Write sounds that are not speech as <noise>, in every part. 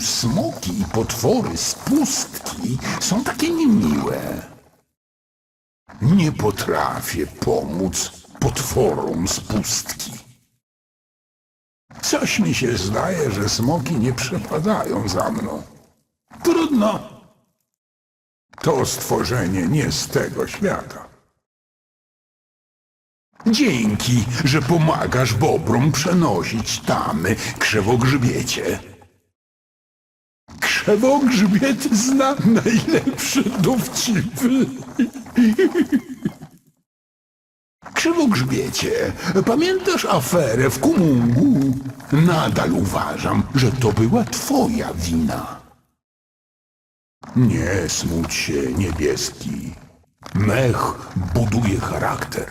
smoki i potwory z pustki są takie niemiłe? Nie potrafię pomóc potworom z pustki. Coś mi się zdaje, że smoki nie przepadają za mną. Trudno. To stworzenie nie z tego świata. Dzięki, że pomagasz bobrom przenosić tamy krzewogrzbiecie. Krzewogrzbiet zna najlepsze dowcipy. Krzywogrzbiecie, pamiętasz aferę w Kumungu? Nadal uważam, że to była twoja wina. Nie smuć się, niebieski. Mech buduje charakter.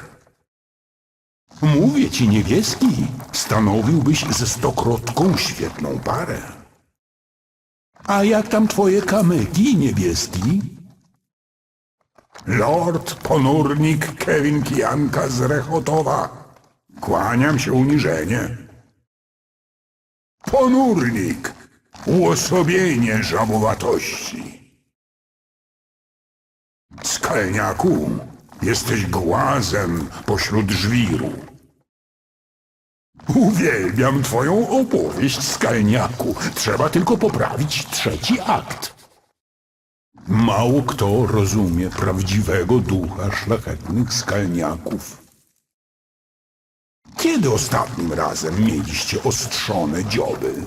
Mówię ci, niebieski, stanowiłbyś ze stokrotką świetną parę. A jak tam twoje kamyki, niebieski? Lord ponurnik Kevin Kijanka z Rechotowa. Kłaniam się uniżenie. Ponurnik, uosobienie żabowatości. Skalniaku, jesteś głazem pośród żwiru. Uwielbiam twoją opowieść, Skalniaku. Trzeba tylko poprawić trzeci akt. Mało kto rozumie prawdziwego ducha szlachetnych skalniaków. Kiedy ostatnim razem mieliście ostrzone dzioby?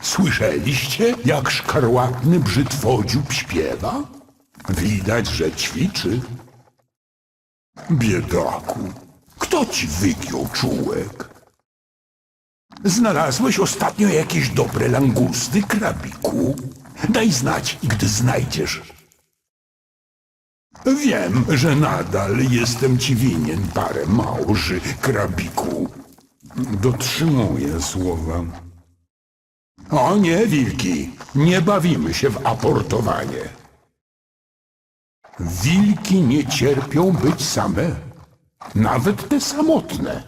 Słyszeliście, jak szkarłatny brzytwodziób śpiewa? Widać, że ćwiczy. Biedaku, kto ci wygiął czułek? Znalazłeś ostatnio jakieś dobre langusty, krabiku? Daj znać, gdy znajdziesz. Wiem, że nadal jestem ci winien parę małży, krabiku. Dotrzymuję słowa. O nie, wilki, nie bawimy się w aportowanie. Wilki nie cierpią być same, nawet te samotne.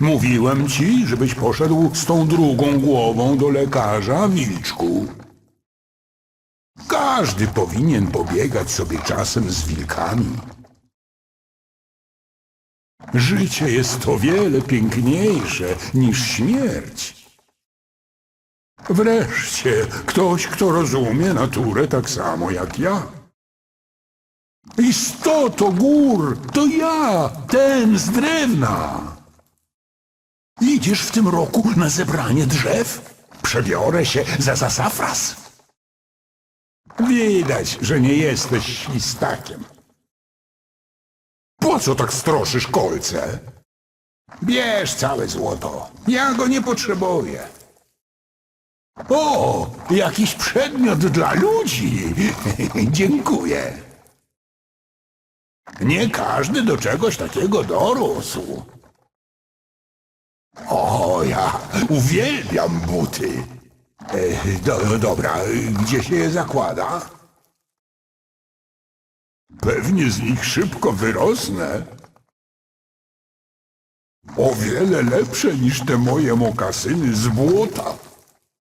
Mówiłem ci, żebyś poszedł z tą drugą głową do lekarza, wilczku. Każdy powinien pobiegać sobie czasem z wilkami. Życie jest o wiele piękniejsze niż śmierć. Wreszcie ktoś, kto rozumie naturę tak samo jak ja. Istoto gór, to ja, ten z drewna. Idziesz w tym roku na zebranie drzew? Przebiorę się za zasafras. Widać, że nie jesteś świstakiem. Po co tak stroszysz kolce? Bierz całe złoto. Ja go nie potrzebuję. O, jakiś przedmiot dla ludzi. <laughs> Dziękuję. Nie każdy do czegoś takiego dorósł. O, ja uwielbiam buty. E, do, dobra, gdzie się je zakłada? Pewnie z nich szybko wyrosnę. O wiele lepsze niż te moje mokasyny z błota.